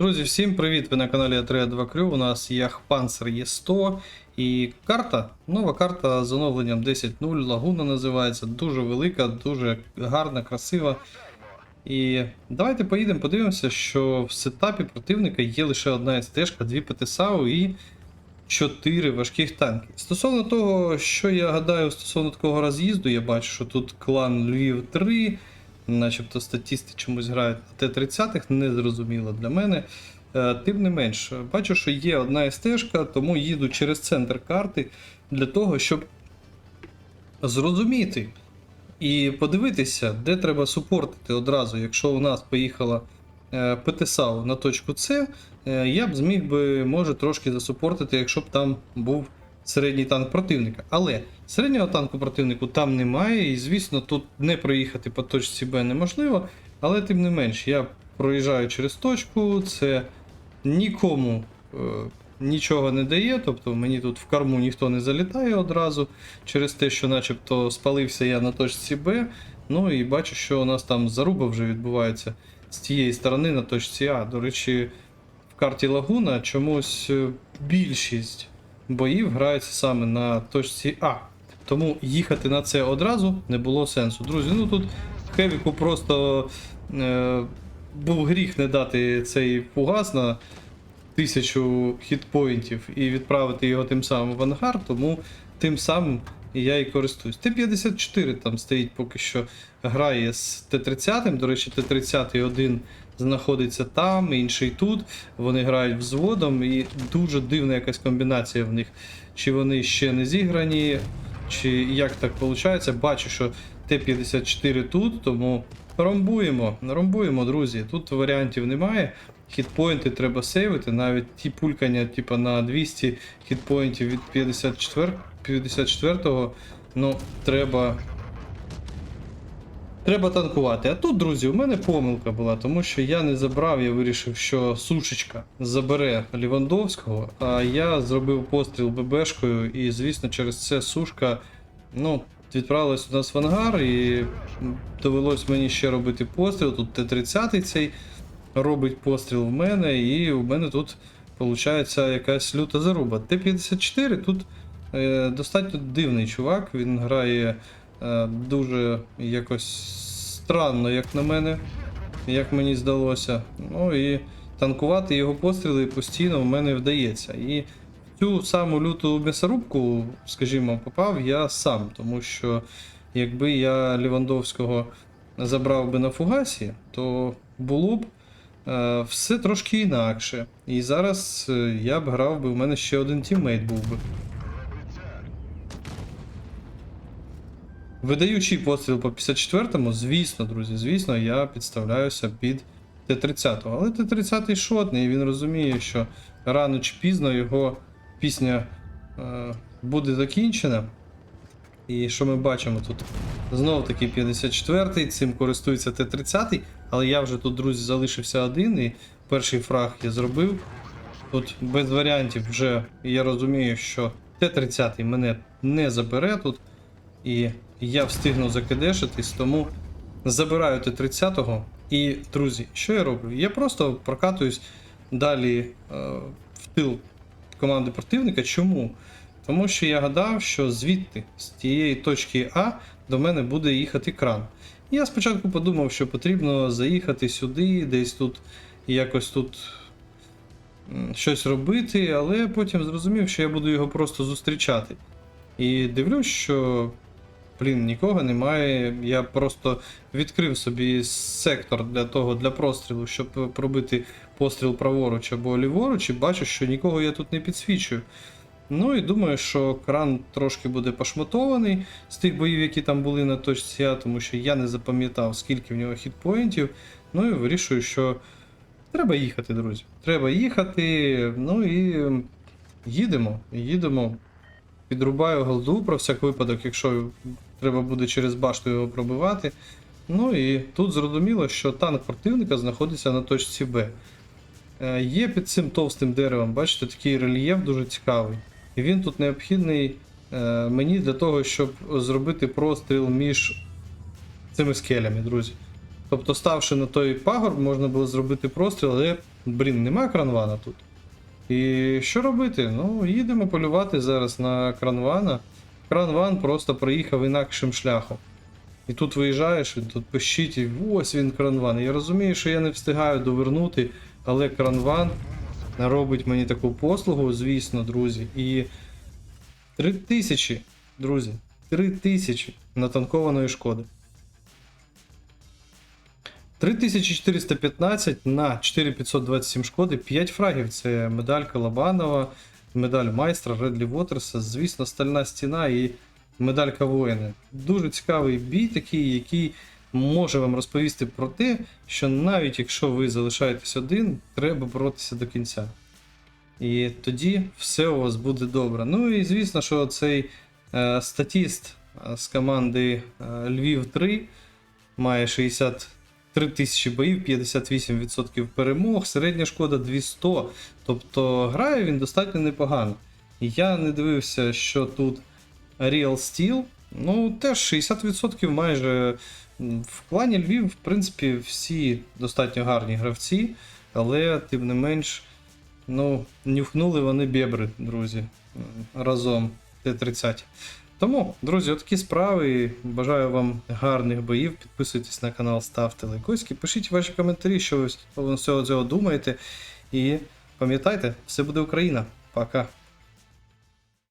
Друзі, всім привіт! Ви на каналі Атрея 2 Крю. У нас є Панцер Є100 і карта. Нова карта з оновленням 10.0. Лагуна називається. Дуже велика, дуже гарна, красива. І давайте поїдемо, подивимося, що в сетапі противника є лише одна стежка, дві ПТСАУ і 4 важких танки. Стосовно того, що я гадаю стосовно такого роз'їзду, я бачу, що тут клан Львів 3, начебто статісти чомусь грають на Т-30, не зрозуміло для мене. Е, Тим не менш, бачу, що є одна стежка, тому їду через центр карти для того, щоб зрозуміти і подивитися, де треба супортити одразу. Якщо у нас поїхала е, ПТСАУ на точку С, е, я б зміг би, може, трошки засупортити, якщо б там був середній танк противника. Але середнього танку противнику там немає, і звісно, тут не проїхати по точці Б неможливо. Але тим не менш, я проїжджаю через точку, це нікому е, нічого не дає, тобто мені тут в корму ніхто не залітає одразу через те, що начебто спалився я на точці Б. Ну і бачу, що у нас там заруба вже відбувається з тієї сторони на точці А. До речі, в карті Лагуна чомусь е, більшість боїв грається саме на точці А. Тому їхати на це одразу не було сенсу. Друзі, ну тут Хевіку просто е, був гріх не дати цей фугас на тисячу хітпоінтів і відправити його тим самим в ангар, тому тим самим я і користуюсь. Т-54 там стоїть поки що грає з Т-30. До речі, Т-30 один знаходиться там, інший тут. Вони грають взводом, і дуже дивна якась комбінація в них. Чи вони ще не зіграні, чи як так виходить. Бачу, що Т-54 тут, тому ромбуємо, ромбуємо, друзі. Тут варіантів немає. Хітпоінти треба сейвити, навіть ті пулькання, типу на 200 хітпоінтів від 54 54-го, ну, треба. Треба танкувати. А тут, друзі, у мене помилка була, тому що я не забрав, я вирішив, що сушечка забере Лівандовського, а я зробив постріл ББшкою, і, звісно, через це сушка ну, відправилась у нас в ангар, і довелось мені ще робити постріл. Тут Т-30 цей робить постріл в мене, і у мене тут виходить якась люта заруба. Т-54 тут е, достатньо дивний чувак, він грає дуже якось странно, як на мене, як мені здалося. Ну і танкувати його постріли постійно в мене вдається. І цю саму люту м'ясорубку, скажімо, попав я сам, тому що якби я Лівандовського забрав би на фугасі, то було б е, все трошки інакше. І зараз е, я б грав би, у мене ще один тіммейт був би. Видаючи постріл по 54-му, звісно, друзі, звісно, я підставляюся під Т-30. Але Т-30 шотний, і він розуміє, що рано чи пізно його пісня е, буде закінчена. І що ми бачимо тут? Знов таки 54-й, цим користується Т-30, але я вже тут, друзі, залишився один, і перший фраг я зробив. Тут без варіантів вже я розумію, що Т-30 мене не забере тут. І я встигну закидешитись, тому забираю Т-30-го. І, друзі, що я роблю? Я просто прокатуюсь далі е, в тил команди противника. Чому? Тому що я гадав, що звідти, з тієї точки А, до мене буде їхати кран. Я спочатку подумав, що потрібно заїхати сюди, десь тут якось тут щось робити, але потім зрозумів, що я буду його просто зустрічати. І дивлюсь, що блін, нікого немає. Я просто відкрив собі сектор для того, для прострілу, щоб пробити постріл праворуч або ліворуч, і бачу, що нікого я тут не підсвічую. Ну і думаю, що кран трошки буде пошматований з тих боїв, які там були на точці А, тому що я не запам'ятав, скільки в нього хітпоінтів. Ну і вирішую, що треба їхати, друзі. Треба їхати. Ну і їдемо. Їдемо. Підрубаю голду про всяк випадок, якщо треба буде через башту його пробивати. Ну і тут зрозуміло, що танк противника знаходиться на точці Б. Е, Є під цим товстим деревом, бачите, такий рельєф дуже цікавий. І він тут необхідний е, мені для того, щоб зробити простріл між цими скелями, друзі. Тобто, ставши на той пагорб, можна було зробити простріл, але, блін, нема кранвана тут. І що робити? Ну, їдемо полювати зараз на кранвана. Кранван просто проїхав інакшим шляхом. І тут виїжджаєш, і тут пищить, і ось він кранван. Я розумію, що я не встигаю довернути, але кранван робить мені таку послугу, звісно, друзі. І 3000, друзі, 3000 натанкованої шкоди. 3415 на 4527 шкоди, 5 фрагів. Це медалька Лобанова, медаль майстра Редлі Вотерса, звісно, стальна стіна і медалька воїни. Дуже цікавий бій, такий, який може вам розповісти про те, що навіть якщо ви залишаєтесь один, треба боротися до кінця. І тоді все у вас буде добре. Ну і звісно, що цей е, статіст е, з команди е, Львів 3 має 60. 3000 боїв, 58% перемог, середня шкода 200. Тобто грає він достатньо непогано. Я не дивився, що тут Real Steel. Ну, теж 60% майже в клані Львів, в принципі, всі достатньо гарні гравці, але, тим не менш, ну, нюхнули вони бєбри, друзі, разом Т-30. Тому, друзі, отакі справи. Бажаю вам гарних боїв. Підписуйтесь на канал, ставте лайкоськи, пишіть ваші коментарі, що ви з цього думаєте. І пам'ятайте, все буде Україна. Пока.